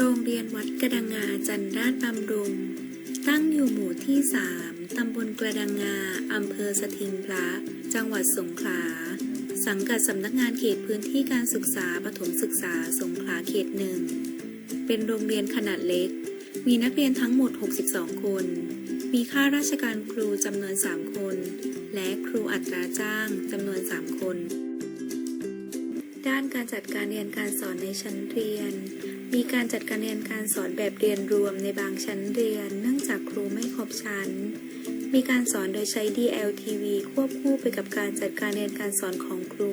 โรงเรียนวัดกระดังงาจันราชบำรุง ตั้งอยู่หมู่ที่ 3 ตำบลกระดังงา อำเภอสถิงพระ จังหวัดสงขลา สังกัดสำนักงานเขตพื้นที่การศึกษาปฐมศึกษาสงขลาเขตหนึ่ง เป็นโรงเรียนขนาดเล็ก มีนักเรียนทั้งหมด 62 คน มีข้าราชการครูจำนวน 3 คน และครูอัตราจ้างจำนวน 3 คน ด้านการจัดการเรียนการสอนในชั้นเรียน มีการจัดการเรียนการสอนแบบเรียนรวมในบางชั้นเรียน เนื่องจากครูไม่ครบชั้น มีการสอนโดยใช้ DLTV ควบคู่ไปกับการจัดการเรียนการสอนของครู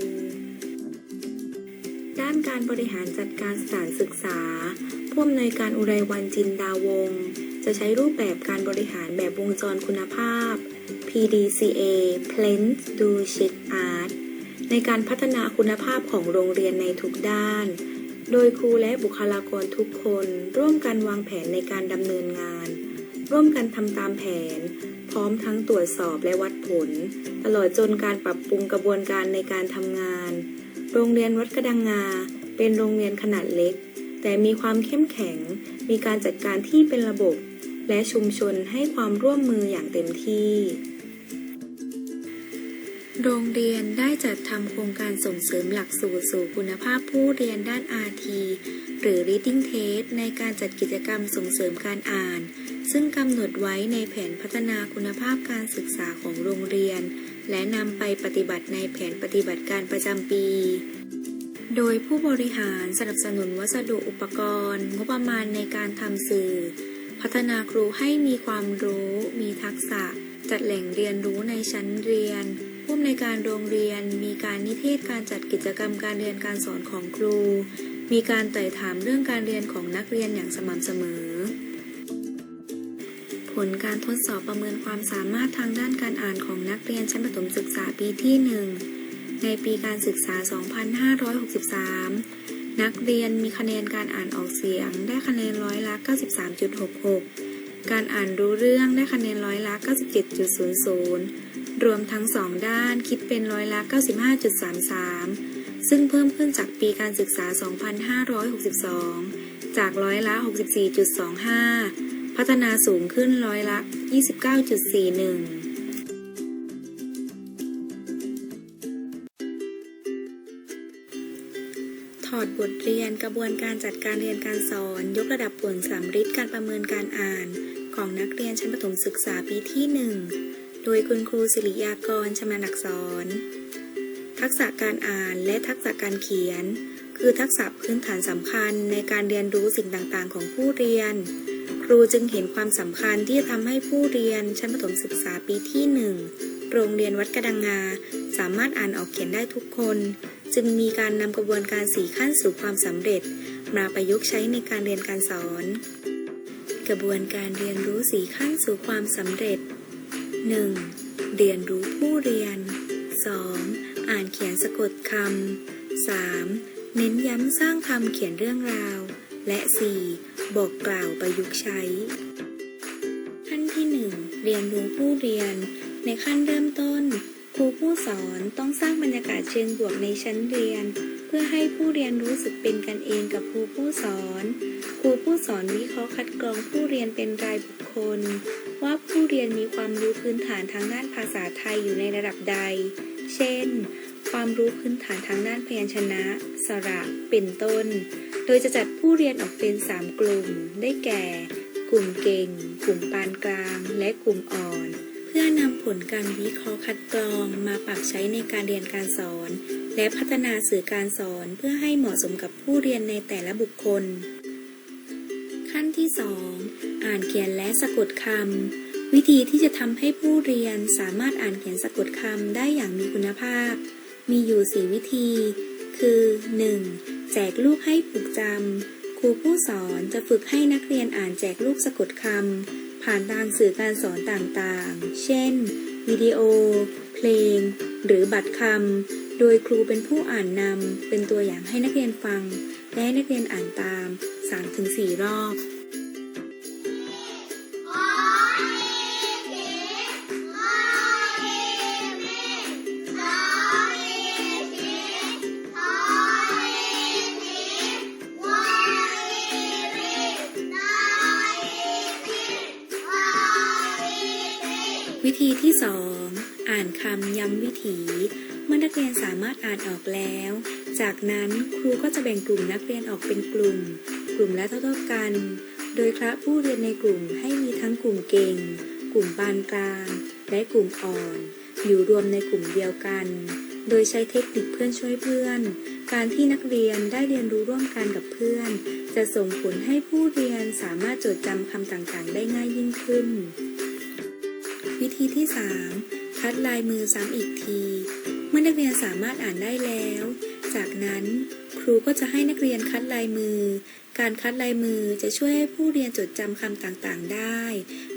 ด้านการบริหารจัดการสถานศึกษา ผู้อำนวยการอุไรวันจินดาวง จะใช้รูปแบบการบริหารแบบวงจรคุณภาพ PDCA Plans Do Check Art ในการพัฒนาคุณภาพของโรงเรียนในทุกด้าน โดยครูและบุคลากรทุกคน ร่วมกันวางแผนในการดำเนินงาน ร่วมกันทำตามแผน พร้อมทั้งตรวจสอบและวัดผล ตลอดจนการปรับปรุงกระบวนการในการทำงาน โรงเรียนวัดกระดังงา เป็นโรงเรียนขนาดเล็ก แต่มีความเข้มแข็ง มีการจัดการที่เป็นระบบ และชุมชนให้ความร่วมมืออย่างเต็มที่ โรงเรียนได้จัดทำโครงการส่งเสริมหลักสูตรสู่คุณภาพผู้เรียนด้าน RT หรือ Reading Test ในการจัดกิจกรรมส่งเสริมการอ่าน ซึ่งกำหนดไว้ในแผนพัฒนาคุณภาพการศึกษาของโรงเรียน และนำไปปฏิบัติในแผนปฏิบัติการประจำปี โดยผู้บริหารสนับสนุนวัสดุอุปกรณ์ งบประมาณในการทำสื่อ พัฒนาครูให้มีความรู้ มีทักษะ จัดแหล่งเรียนรู้ในชั้นเรียน ผู้อำนวยการโรงเรียนมีการนิเทศการจัดกิจกรรมการเรียนการสอนของครู มีการไต่ถามเรื่องการเรียนของนักเรียนอย่างสม่ำเสมอ ผลการทดสอบประเมินความสามารถทางด้านการอ่านของนักเรียนชั้นประถมศึกษาปีที่ 1 ในปีการศึกษา 2563 นักเรียนมีคะแนนการอ่านออกเสียง ได้คะแนนร้อยละ 93.66 การอ่านรู้เรื่องได้คะแนนร้อยละ 97.00 รวมทั้งสองด้านคิดเป็นร้อยละ 95.33 ซึ่งเพิ่มขึ้นจากปีการศึกษา 2562 จากร้อยละ 64.25 พัฒนาสูงขึ้นร้อยละ 29.41ถอดบทเรียนกระบวนการจัดการเรียนการสอน ยกระดับผลสำฤทธิ์การประเมินการอ่าน ของนักเรียนชั้นประถมศึกษาปีที่ 1 โดยคุณครูศิริยากรชำนาญอักษรทักษะการอ่านและทักษะการเขียน คือทักษะพื้นฐานสำคัญในการเรียนรู้สิ่งต่างๆ ของผู้เรียน ครูจึงเห็นความสำคัญที่จะทำให้ผู้เรียนชั้นประถมศึกษาปีที่ 1 โรงเรียนวัดกระดังงา สามารถอ่านออกเขียนได้ทุกคน จึงมีการนำกระบวนการสี่ขั้นสู่ความสำเร็จ มาประยุกต์ใช้ในการเรียนการสอน กระบวนการเรียนรู้สี่ขั้นสู่ความสำเร็จ 1. เรียนรู้ผู้เรียน 2. อ่านเขียนสะกดคำ 3. เน้นย้ำสร้างคำเขียนเรื่องราว และ 4. บอกกล่าวประยุกต์ใช้ ขั้นที่ 1 เรียนรู้ผู้เรียน ในขั้นเริ่มต้น ครูผู้สอนต้องสร้างบรรยากาศเชิงบวกในชั้นเรียน พื่อให้ผู้เรียนรู้สึกเป็นกันเองกับครูผู้สอน ครูผู้สอนวิเคราะห์คัดกรองผู้เรียนเป็นรายบุคคล ว่าผู้เรียนมีความรู้พื้นฐานทางด้านภาษาไทยอยู่ในระดับใด เช่น ความรู้พื้นฐานทางด้านพยัญชนะ สระ เป็นต้น โดยจะจัดผู้เรียนออกเป็น 3 กลุ่ม ได้แก่ กลุ่มเก่ง กลุ่มปานกลาง และกลุ่มอ่อน เพื่อนำผลการวิเคราะห์คัดกรองมาปรับใช้ในการเรียนการสอน และพัฒนาสื่อการสอนเพื่อให้เหมาะสมกับผู้เรียนในแต่ละบุคคล ขั้นที่ 2 อ่านเขียนและสะกดคำ วิธีที่จะทำให้ผู้เรียนสามารถอ่านเขียนสะกดคำได้อย่างมีคุณภาพ มีอยู่ 4 วิธี คือ 1. แจกลูกให้ฝึกจำ ครูผู้สอนจะฝึกให้นักเรียนอ่านแจกลูกสะกดคำ ผ่านทางสื่อการสอนต่างๆ เช่น วิดีโอ เพลง หรือบัตรคำ โดยครูเป็นผู้อ่านนำเป็นตัวอย่างให้นักเรียนฟัง และนักเรียนอ่านตาม 3-4 รอบวิธีที่ 2 อ่านคำย้ำวิถี เมื่อนักเรียนสามารถอ่านออกแล้ว จากนั้นครูก็จะแบ่งกลุ่มนักเรียนออกเป็นกลุ่ม กลุ่มละเท่าๆกัน โดยคระผู้เรียนในกลุ่มให้มีทั้งกลุ่มเก่ง กลุ่มปานกลาง และกลุ่มอ่อน อยู่รวมในกลุ่มเดียวกัน โดยใช้เทคนิคเพื่อนช่วยเพื่อน การที่นักเรียนได้เรียนรู้ร่วมกันกับเพื่อน จะส่งผลให้ผู้เรียนสามารถจดจำคำต่างๆ ได้ง่ายยิ่งขึ้น วิธีที่ 3 คัดลายมือซ้ำอีกที เมื่อนักเรียนสามารถอ่านได้แล้ว จากนั้นครูก็จะให้นักเรียนคัดลายมือ การคัดลายมือจะช่วยให้ผู้เรียนจดจำคำต่างๆ ได้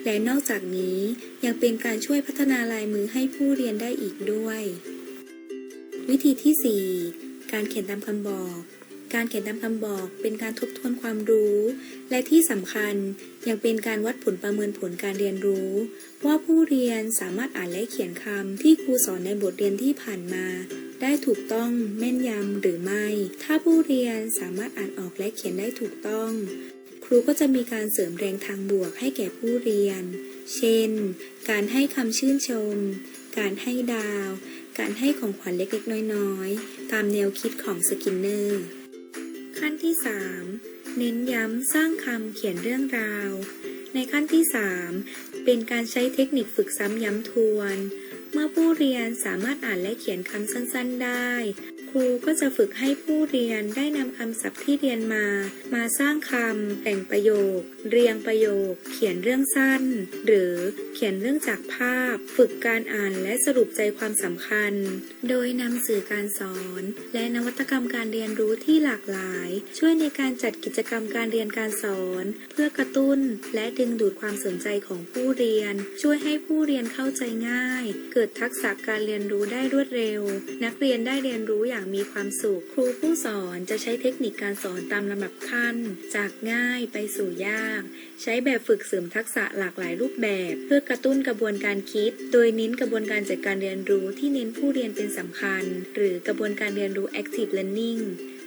และนอกจากนี้ยังเป็นการช่วยพัฒนาลายมือให้ผู้เรียนได้อีกด้วย วิธีที่ 4 การเขียนตามคำบอก การเขียนตามคำบอกเป็นการทบทวนความรู้ และที่สำคัญยังเป็นการวัดผลประเมินผลการเรียนรู้ ว่าผู้เรียนสามารถอ่านและเขียนคำที่ครูสอนในบทเรียนที่ผ่านมา ได้ถูกต้องแม่นยำหรือไม่ ถ้าผู้เรียนสามารถอ่านออกและเขียนได้ถูกต้อง ครูก็จะมีการเสริมแรงทางบวกให้แก่ผู้เรียน เช่น การให้คำชื่นชม การให้ดาว การให้ของขวัญเล็กๆ น้อยๆ ตามแนวคิดของสกินเนอร์ ขั้นที่ 3 เน้นย้ำสร้างคำเขียนเรื่องราว ในขั้นที่ 3 เป็นการใช้เทคนิคฝึกซ้ำย้ำทวน เมื่อผู้เรียนสามารถอ่านและเขียนคำสั้น ๆ ได้ ครูก็จะฝึกให้ผู้เรียนได้นำคำศัพท์ที่เรียนมา มาสร้างคำแต่งประโยค เรียงประโยค เขียนเรื่องสั้น หรือเขียนเรื่องจากภาพ ฝึกการอ่านและสรุปใจความสำคัญ โดยนำสื่อการสอน และนวัตกรรมการเรียนรู้ที่หลากหลาย ช่วยในการจัดกิจกรรมการเรียนการสอน เพื่อกระตุ้น และดึงดูดความสนใจของผู้เรียน ช่วยให้ผู้เรียนเข้าใจง่าย เกิดทักษะการเรียนรู้ได้รวดเร็ว นักเรียนได้เรียนรู้อย่างมีความสุข ครูผู้สอนจะใช้เทคนิคการสอนตามลำดับขั้น จากง่ายไปสู่ยาก ใช้แบบฝึกเสริมทักษะหลากหลายรูปแบบ เพื่อกระตุ้นกระบวนการคิด โดยเน้นกระบวนการจัดการเรียนรู้ที่เน้นผู้เรียนเป็นสำคัญ หรือกระบวนการเรียนรู้ active learning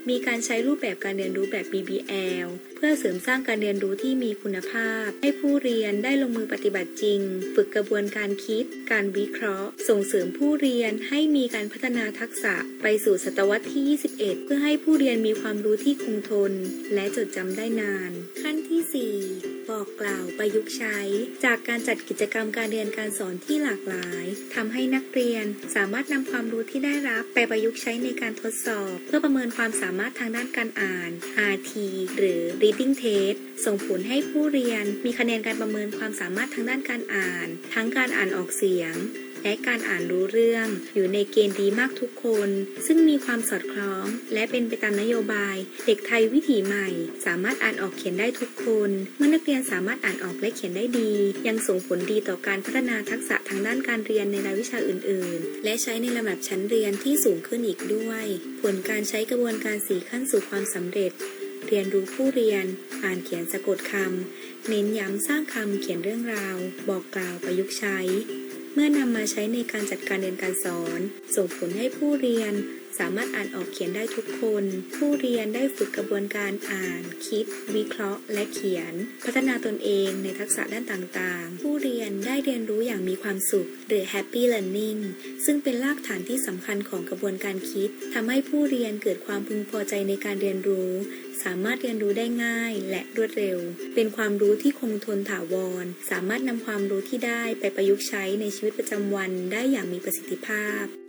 มีการใช้รูปแบบการเรียนรู้แบบ BBL เพื่อเสริมสร้างการเรียนรู้ที่มีคุณภาพ ให้ผู้เรียนได้ลงมือปฏิบัติจริง ฝึกกระบวนการคิด การวิเคราะห์ ส่งเสริมผู้เรียนให้มีการพัฒนาทักษะไปสู่ศตวรรษที่ 21 เพื่อให้ผู้เรียนมีความรู้ที่คงทน และจดจำได้นาน ขั้นที่ 4บอกกล่าวประยุกต์ใช้ จากการจัดกิจกรรมการเรียนการสอนที่หลากหลายทำให้นักเรียนสามารถนำความรู้ที่ได้รับไปประยุกต์ใช้ในการทดสอบ เพื่อประเมินความสาามารถทางด้านการอ่าน RT หรือ Reading Test ส่งผลให้ผู้เรียนมีคะแนนการประเมินความสามารถทางด้านการอ่าน ทั้งการอ่านออกเสียง และการอ่านรู้เรื่อง อยู่ในเกณฑ์ดีมากทุกคน ซึ่งมีความสอดคล้อง และเป็นไปตามนโยบาย เด็กไทยวิถีใหม่ สามารถอ่านออกเขียนได้ทุกคน เมื่อนักเรียนสามารถอ่านออกและเขียนได้ดี ยังส่งผลดีต่อการพัฒนาทักษะทางด้านการเรียนในรายวิชาอื่น ๆ และใช้ในลำดับชั้นเรียนที่สูงขึ้นอีกด้วย ผลการใช้กระบวนการสีขั้นสู่ความสำเร็จ เรียนรู้ผู้เรียน อ่านเขียนสะกดคำเน้นย้ำสร้างคำเขียนเรื่องราว บอกกล่าวประยุกต์ใช้ เมื่อนำมาใช้ในการจัดการเรียนการสอน ส่งผลให้ผู้เรียน สามารถอ่านออกเขียนได้ทุกคน ผู้เรียนได้ฝึกกระบวนการอ่าน คิด วิเคราะห์ และเขียน พัฒนาตนเองในทักษะด้านต่างๆ ผู้เรียนได้เรียนรู้อย่างมีความสุข หรือ happy learning ซึ่งเป็นรากฐานที่สำคัญของกระบวนการคิดทำให้ผู้เรียนเกิดความพึงพอใจในการเรียนรู้ สามารถเรียนรู้ได้ง่ายและรวดเร็ว เป็นความรู้ที่คงทนถาวร สามารถนำความรู้ที่ได้ไปประยุกต์ใช้ในชีวิตประจำวันได้อย่างมีประสิทธิภาพ